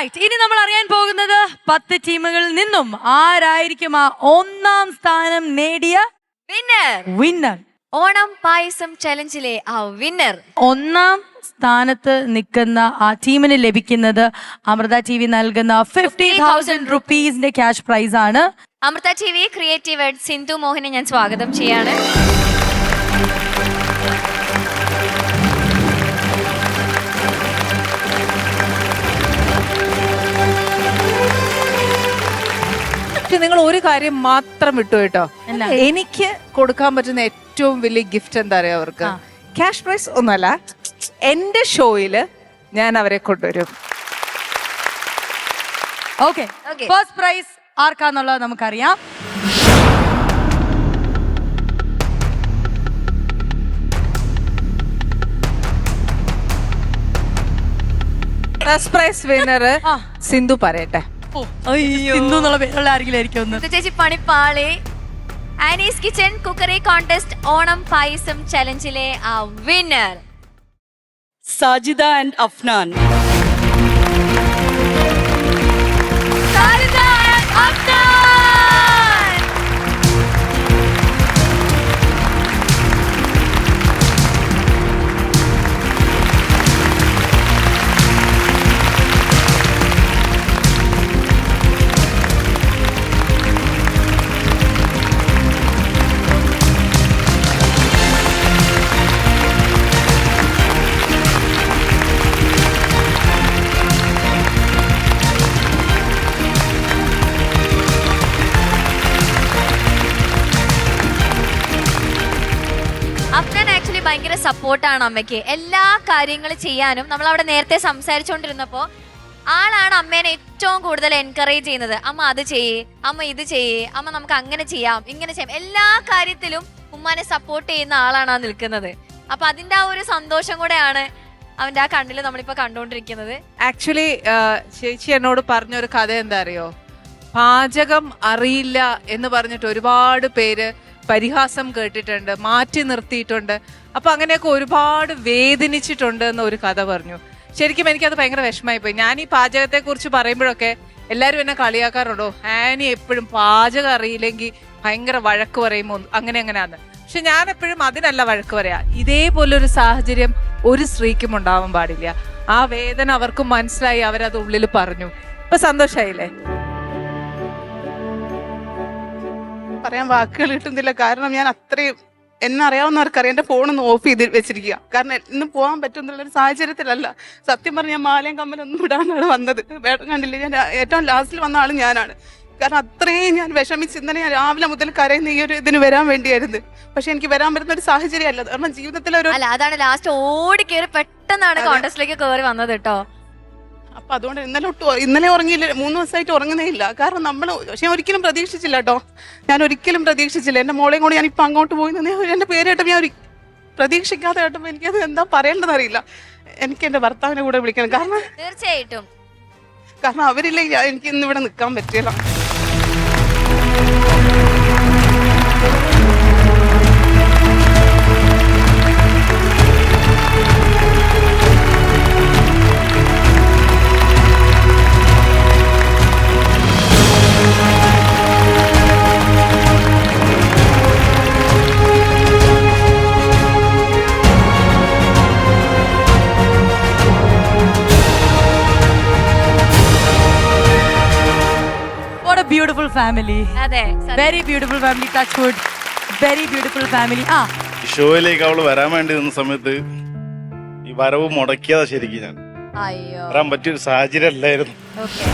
Alright ഇനി നമ്മൾ അറിയാൻ പോകുന്നത് പത്ത് ടീമുകളിൽ നിന്നും ആരായിരിക്കും ആ ഒന്നാം സ്ഥാനം നേടിയ വിന്നർ വിന്നർ ഓണം പായസം ചലഞ്ചിലെ ആ വിന്നർ ഒന്നാം സ്ഥാനത്ത് നിൽക്കുന്ന ആ ടീമിന് ലഭിക്കുന്നത് അമൃത ടി വി നൽകുന്ന ഫിഫ്റ്റി തൗസൻഡ് റുപ്പീസിന്റെ ക്യാഷ് പ്രൈസ് ആണ്. Amrita T V creative head Sindhu മോഹനെ ഞാൻ സ്വാഗതം ചെയ്യാണ്. പക്ഷെ നിങ്ങൾ ഒരു കാര്യം മാത്രം വിട്ടു കേട്ടോ. എനിക്ക് കൊടുക്കാൻ പറ്റുന്ന ഏറ്റവും വലിയ ഗിഫ്റ്റ് എന്താ പറയാ അവർക്ക്. ക്യാഷ് പ്രൈസ് ഒന്നല്ല എന്റെ ഷോയിൽ ഞാൻ അവരെ കൊണ്ടുവരും. ഓക്കെ ഫസ്റ്റ് പ്രൈസ് ആർക്കാന്നുള്ളത് നമുക്കറിയാം. ഫസ്റ്റ് പ്രൈസ് വിന്നർ സിന്ധു പറയട്ടെ. സിന്ധു എന്നുള്ള പേരുള്ള ആരെങ്കിലും ആയിരിക്കും ഒന്ന്. സിന്ധു ചേച്ചി പണിപ്പാളി. Annie's kitchen cookery contest Onam payasam ചലഞ്ചിലെ ആ വിന്നർ സാജിദ ആൻഡ് അഫ്നാൻ. ഭയങ്കര സപ്പോർട്ടാണ് അമ്മയ്ക്ക്. എല്ലാ കാര്യങ്ങളും ചെയ്യാനും നമ്മൾ അവിടെ നേരത്തെ സംസാരിച്ചുകൊണ്ടിരുന്നപ്പോ ആളാണ് അമ്മേനെ ഏറ്റവും കൂടുതൽ എൻകറേജ് ചെയ്യുന്നത്. അമ്മ അത് ചെയ്യേ അമ്മ ഇത് ചെയ്യേ അമ്മ നമുക്ക് അങ്ങനെ ചെയ്യാം ഇങ്ങനെ ചെയ്യാം. എല്ലാ കാര്യത്തിലും ഉമ്മാനെ സപ്പോർട്ട് ചെയ്യുന്ന ആളാണ് ആ നിൽക്കുന്നത്. അപ്പൊ അതിന്റെ ആ ഒരു സന്തോഷം കൂടെയാണ് അവന്റെ ആ കണ്ണിൽ നമ്മളിപ്പോ കണ്ടുകൊണ്ടിരിക്കുന്നത് ആക്ച്വലി ചേച്ചി എന്നോട് പറഞ്ഞ ഒരു കഥ എന്താ അറിയോ? പാചകം അറിയില്ല എന്ന് പറഞ്ഞിട്ട് ഒരുപാട് പേര് പരിഹാസം കേട്ടിട്ടുണ്ട് മാറ്റി നിർത്തിയിട്ടുണ്ട്. അപ്പൊ അങ്ങനെയൊക്കെ ഒരുപാട് വേദനിച്ചിട്ടുണ്ട് എന്ന് ഒരു കഥ പറഞ്ഞു. ശരിക്കും എനിക്കത് ഭയങ്കര വിഷമമായി പോയി ഞാൻ ഈ പാചകത്തെ കുറിച്ച് പറയുമ്പോഴൊക്കെ എല്ലാവരും എന്നെ കളിയാക്കാറുണ്ടോ? ആനി എപ്പോഴും പാചകം അറിയില്ലെങ്കിൽ ഭയങ്കര വഴക്ക് പറയുമോ അങ്ങനെ അങ്ങനെയാന്ന്. പക്ഷെ ഞാൻ എപ്പോഴും അതിനല്ല വഴക്ക് പറയാ. ഇതേപോലൊരു സാഹചര്യം ഒരു സ്ത്രീക്കും ഉണ്ടാവാൻ പാടില്ല. ആ വേദന അവർക്ക് മനസ്സിലായി അവരത് ഉള്ളിൽ പറഞ്ഞു. ഇപ്പൊ സന്തോഷായില്ലേ? പറയാൻ വാക്കുകൾ കിട്ടുന്നില്ല. കാരണം ഞാൻ അത്രയും എന്നെ അറിയാവുന്നവർക്കറിയാം എന്റെ ഫോൺ ഒന്ന് ഓഫ് ചെയ്ത് വെച്ചിരിക്കുക. കാരണം ഇന്ന് പോകാൻ പറ്റുന്നുള്ള ഒരു സാഹചര്യത്തിലല്ല. സത്യം പറഞ്ഞ ഞാൻ മാലയും കമ്മലൊന്നും ഇടാനാണ് വന്നത്. വേറെ കണ്ടില്ല? ഞാൻ ഏറ്റവും ലാസ്റ്റിൽ വന്ന ആൾ ഞാനാണ്. കാരണം അത്രയും ഞാൻ വിഷമിച്ച് ഇന്നലെ ഞാൻ രാവിലെ മുതൽ കരയുന്ന ഈ ഒരു ഇതിന് വരാൻ വേണ്ടിയായിരുന്നു. പക്ഷെ എനിക്ക് വരാൻ പറ്റുന്ന ഒരു സാഹചര്യമല്ല. കാരണം ജീവിതത്തിലൊരു അല്ല അതാണ് ലാസ്റ്റ് ഓടി കയറി പെട്ടെന്നാണ് കോൺടസ്റ്റിലേക്ക് കയറി വന്നത് കേട്ടോ അപ്പൊ അതുകൊണ്ട് ഇന്നലെ ഒട്ടും ഇന്നലെ ഉറങ്ങിയില്ല മൂന്ന് ദിവസമായിട്ട് ഉറങ്ങുന്നേ ഇല്ല. കാരണം നമ്മൾ പക്ഷെ ഞാൻ ഒരിക്കലും പ്രതീക്ഷിച്ചില്ല കേട്ടോ. ഞാൻ ഒരിക്കലും പ്രതീക്ഷിച്ചില്ല. എന്റെ മോളെയും കൂടെ ഞാൻ ഇപ്പൊ അങ്ങോട്ട് പോയി നിന്നേ എന്റെ പേര് കേട്ടപ്പോൾ ഞാൻ പ്രതീക്ഷിക്കാതെ കേട്ടപ്പോൾ എനിക്കത് എന്താ പറയേണ്ടതെന്ന് അറിയില്ല. എനിക്ക് എന്റെ ഭർത്താവിനെ കൂടെ വിളിക്കണം. കാരണം തീർച്ചയായിട്ടും. കാരണം അവരില്ലെങ്കിൽ എനിക്ക് ഇന്ന് ഇവിടെ നിൽക്കാൻ പറ്റില്ല ബ്യൂട്ടിഫുൾ ഫാമിലി അതെ very beautiful family touch wood very beautiful family ആ. ഷോയിലേക്ക് അവൾ വരാൻ വേണ്ടി നിന്ന സമയത്ത് ഈ വരവ് മുടക്കിയതാ ശരിക്കും ഞാൻ. അയ്യോ. വരാൻ പറ്റിയൊരു സാഹചര്യം അല്ലായിരുന്നു. ഓക്കെ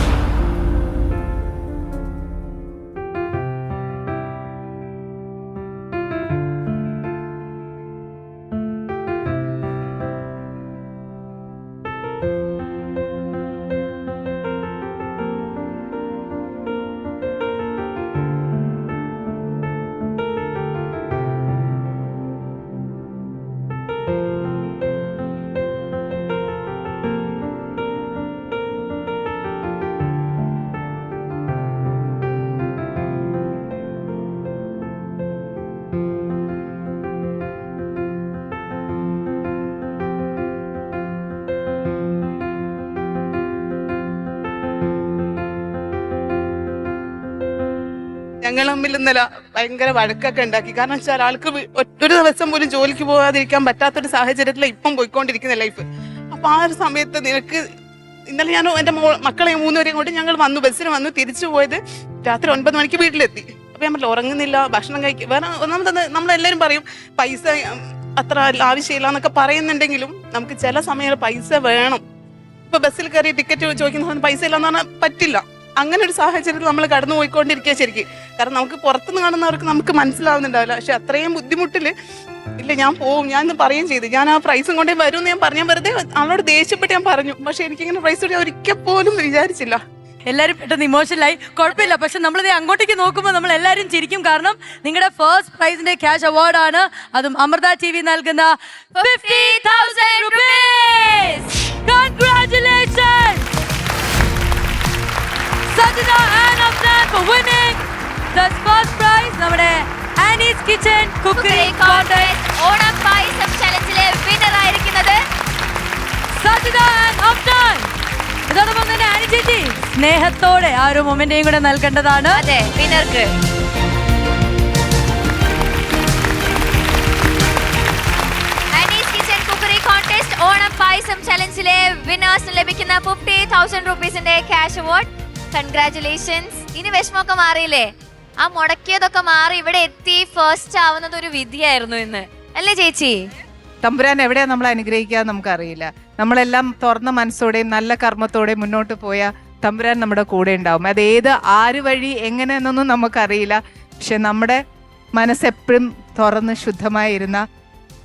ഞങ്ങൾ തമ്മിൽ ഇന്നലെ ഭയങ്കര വഴക്കൊക്കെ ഉണ്ടാക്കി. കാരണം വെച്ചാൽ ആൾക്ക് ഒരു ദിവസം പോലും ജോലിക്ക് പോകാതിരിക്കാൻ പറ്റാത്തൊരു സാഹചര്യത്തിലാണ് ഇപ്പം പോയിക്കൊണ്ടിരിക്കുന്ന ലൈഫ് അപ്പൊ ആ ഒരു സമയത്ത് നിനക്ക് ഇന്നലെ ഞാൻ എന്റെ മോ മക്കളെ മൂന്നുപേരെയും കൊണ്ട് ഞങ്ങൾ വന്നു ബസ്സിന് വന്നു തിരിച്ചു പോയത് രാത്രി ഒൻപത് മണിക്ക് വീട്ടിലെത്തി. അപ്പൊ ഞാൻ പറഞ്ഞു ഉറങ്ങുന്നില്ല ഭക്ഷണം കഴിക്കും വേറെ ഒന്നാമത് നമ്മളെല്ലാവരും പറയും പൈസ അത്ര ആവശ്യമില്ല എന്നൊക്കെ പറയുന്നുണ്ടെങ്കിലും നമുക്ക് ചില സമയങ്ങൾ പൈസ വേണം. ഇപ്പൊ ബസ്സിൽ കയറി ടിക്കറ്റ് ചോദിക്കുന്ന പൈസ ഇല്ലെന്ന് പറഞ്ഞാൽ പറ്റില്ല. അങ്ങനെ ഒരു സാഹചര്യത്തിൽ നമ്മൾ കടന്നു പോയിക്കൊണ്ടിരിക്കുക ശരിക്കും. കാരണം നമുക്ക് പുറത്തുനിന്ന് കാണുന്നവർക്ക് നമുക്ക് മനസ്സിലാവുന്നുണ്ടാവില്ല. പക്ഷെ അത്രയും ബുദ്ധിമുട്ടിൽ ഇല്ല ഞാൻ പോവും ഞാൻ ഇന്ന് പറയുകയും ചെയ്തു. ഞാൻ ആ പ്രൈസും കൊണ്ടേ വരും എന്ന് ഞാൻ പറഞ്ഞാൽ വെറുതെ അവളോട് ദേഷ്യപ്പെട്ട് ഞാൻ പറഞ്ഞു. പക്ഷെ എനിക്കിങ്ങനെ പ്രൈസ് കൂടി ഒരിക്കൽ പോലും വിചാരിച്ചില്ല. എല്ലാരും പെട്ടെന്ന് ഇമോഷണലായി കുഴപ്പമില്ല. പക്ഷെ നമ്മൾ അങ്ങോട്ടേക്ക് നോക്കുമ്പോൾ നമ്മൾ എല്ലാവരും ചിരിക്കും. കാരണം നിങ്ങളുടെ ഫസ്റ്റ് പ്രൈസിന്റെ ക്യാഷ് അവാർഡ് ആണ്. അതും അമൃത ടി വി നൽകുന്ന fifty thousand rupees congratulation prize നമ്മുടെ Annie's kitchen cookery contest Onam payasam ചലഞ്ചിലെ winner ആയിരിക്കുന്നത് സജിത ആൻഡ് അഫ്നാൻ. ഇതോടൊപ്പം തന്നെ ആനി ചേച്ചി സ്നേഹത്തോടെ ആ ഒരു മൊമെന്റേയും കൂടെ നൽകേണ്ടതാണ്. അതെ വിന്നർക്ക് ഓണം പായസം ചലഞ്ചിലെ വിന്നേഴ്സിന് ലഭിക്കുന്ന ഫിഫ്റ്റി തൗസൻഡ് റുപ്പീസിന്റെ ക്യാഷ് അവാർഡ് കൺഗ്രാറ്റുലേഷൻസ് ഇനി വിഷമമൊക്കെ മാറിയില്ലേ? ആ മുടക്കിയതൊക്കെ മാറി ഇവിടെ എത്തി ഫസ്റ്റ് ആവുന്നത് ഒരു വിധിയായിരുന്നു ഇന്ന്. അല്ലേ ചേച്ചി? തമ്പുരാൻ എവിടെയാ നമ്മൾ അനുഗ്രഹിക്കുക നമുക്കറിയില്ല. നമ്മളെല്ലാം തുറന്ന മനസ്സോടെയും നല്ല കർമ്മത്തോടെയും മുന്നോട്ട് പോയ തമ്പുരാൻ നമ്മുടെ കൂടെ ഉണ്ടാവും. അത് ഏത് ആര് വഴി എങ്ങനെ എന്നൊന്നും നമുക്കറിയില്ല. പക്ഷെ നമ്മുടെ മനസ്സെപ്പോഴും തുറന്ന് ശുദ്ധമായിരുന്ന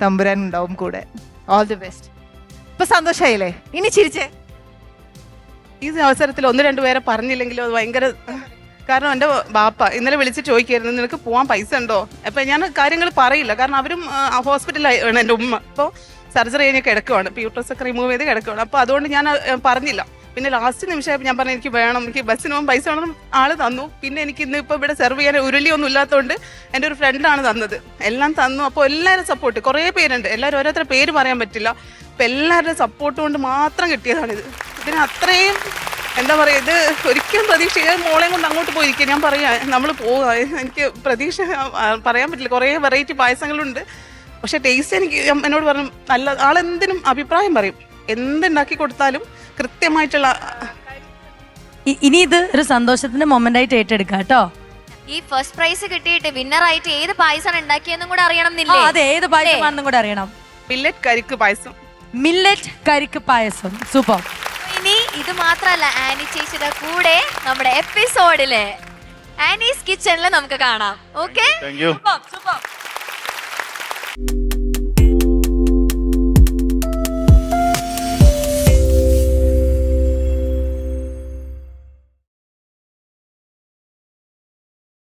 തമ്പുരാൻ ഉണ്ടാവും കൂടെ. ഓൾ ദി ബെസ്റ്റ് ഇപ്പൊ സന്തോഷമായില്ലേ ഇനി ചിരിച്ചേ. ഈ അവസരത്തിൽ ഒന്ന് രണ്ട് പേരെ പറഞ്ഞില്ലെങ്കിലും അത് ഭയങ്കര കാരണം എന്റെ ബാപ്പ ഇന്നലെ വിളിച്ച് ചോദിക്കായിരുന്നു നിനക്ക് പോകാൻ പൈസ ഉണ്ടോ? അപ്പൊ ഞാൻ കാര്യങ്ങൾ പറയില്ല കാരണം അവരും ഹോസ്പിറ്റലാണ് എന്റെ ഉമ്മ. അപ്പോൾ സർജറി കഴിഞ്ഞ് കിടക്കുവാണ് ഇപ്പോൾ യൂട്രസ് ഒക്കെ റിമൂവ് ചെയ്ത് കിടക്കുവാണ്. അപ്പോൾ അതുകൊണ്ട് ഞാൻ പറഞ്ഞില്ല. പിന്നെ ലാസ്റ്റ് നിമിഷമായപ്പോൾ ഞാൻ പറഞ്ഞു എനിക്ക് വേണം എനിക്ക് ബസ്സിന് പോകാൻ പൈസ വേണം ആൾ തന്നു. പിന്നെ എനിക്ക് ഇന്ന് ഇപ്പോൾ ഇവിടെ സെർവ് ചെയ്യാൻ ഉരുളിയൊന്നും ഇല്ലാത്തതുകൊണ്ട് എന്റെ ഒരു ഫ്രണ്ടാണ് തന്നത്. എല്ലാം തന്നു. അപ്പോൾ എല്ലാവരും സപ്പോർട്ട് കുറേ പേരുണ്ട്. എല്ലാവരും ഓരോരുത്തരുടെ പേര് പറയാൻ പറ്റില്ല. അപ്പോൾ എല്ലാവരുടെ സപ്പോർട്ട് കൊണ്ട് മാത്രം കിട്ടിയതാണിത്. ഇതിന് അത്രയും എന്താ പറയുക ഇത് ഒരിക്കലും പ്രതീക്ഷ ഞാൻ മോളെയും കൊണ്ട് അങ്ങോട്ട് പോയിരിക്കും ഞാൻ പറയാം നമ്മൾ പോവാ. എനിക്ക് പ്രതീക്ഷ പറയാൻ പറ്റില്ല. കുറേ വെറൈറ്റി പായസങ്ങളുണ്ട്. പക്ഷെ ടേസ്റ്റ് എനിക്ക് എന്നോട് പറഞ്ഞു നല്ല ആളെന്തിനും അഭിപ്രായം പറയും. എന്തുണ്ടാക്കി കൊടുത്താലും കൃത്യമായിട്ടുള്ള ഇനി ഇത് ഒരു സന്തോഷത്തിന്റെ മൊമെന്റ് ആയിട്ട് ഏറ്റെടുക്കാം കേട്ടോ. ഈ ഫസ്റ്റ് പ്രൈസ് കിട്ടിയിട്ട് വിന്നർ ആയിട്ട് ഏത് പായസം ഉണ്ടാക്കിയെന്നും കൂടെ അറിയണം എന്നില്ലേ അതെ ഏത് പായസമാണെന്നും കൂടെ അറിയണം. മില്ലറ്റ് കരിക്ക് പായസം. മില്ലറ്റ് കരിക്ക് പായസം. സൂപ്പർ ഇത് മാത്രല്ല ആനി ചേച്ചിയുടെ കൂടെ നമ്മുടെ എപ്പിസോഡിൽ ആനീസ് കിച്ചണിൽ നമുക്ക് കാണാം. ഓക്കെ